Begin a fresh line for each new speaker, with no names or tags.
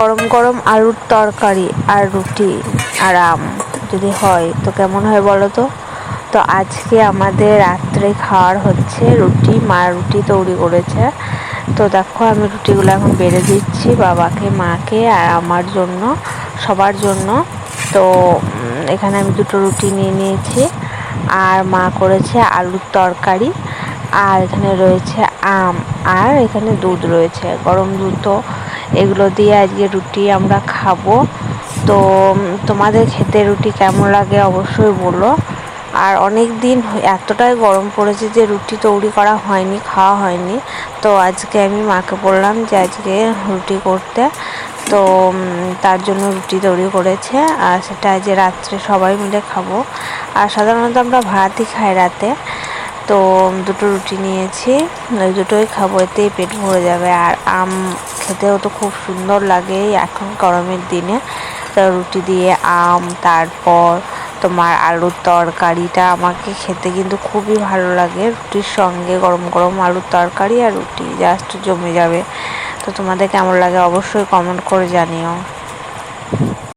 গরম গরম আলুর তরকারি আর রুটি আর আম যদি হয়, তো কেমন হয় বলো তো? তো আজকে আমাদের রাত্রে খাওয়ার হচ্ছে রুটি, মা রুটি তৈরি করেছে। তো দেখো আমি রুটিগুলো এখন বেড়ে দিচ্ছি বাবাকে, মাকে আর আমার জন্য, সবার জন্য। তো এখানে আমি দুটো রুটি নিয়ে নিয়েছি। আর মা করেছে আলুর তরকারি। আর এখানে রয়েছে আম। আর এখানে দুধ রয়েছে, গরম দুধ তো এগুলো দিয়ে আজকে রুটি আমরা খাব। তো তোমাদের খেতে রুটি কেমন লাগে অবশ্যই বলো। আর অনেক দিন এতটাই গরম পড়েছে যে রুটি তৈরি করা হয়নি, খাওয়া হয়নি। তো আজকে আমি মাকে বললাম যে আজকে রুটি করতে। তো তার জন্য রুটি তৈরি করেছে আর সেটা যে রাত্রে সবাই মিলে খাব। আর সাধারণত আমরা ভাতই খাই রাতে। তো দুটো রুটি নিয়েছি। ওই দুটোই খাব, এতেই পেট ভরে যাবে। আর আম খেতেও তো খুব সুন্দর লাগে এখন গরমের দিনে। তো রুটি দিয়ে আম, তারপর তোমার আলুর তরকারিটা আমাকে খেতে কিন্তু খুবই ভালো লাগে। রুটির সঙ্গে গরম গরম আলুর তরকারি আর রুটি জাস্ট জমে যাবে। তো তোমাদের কেমন লাগে অবশ্যই কমেন্ট করে জানিও।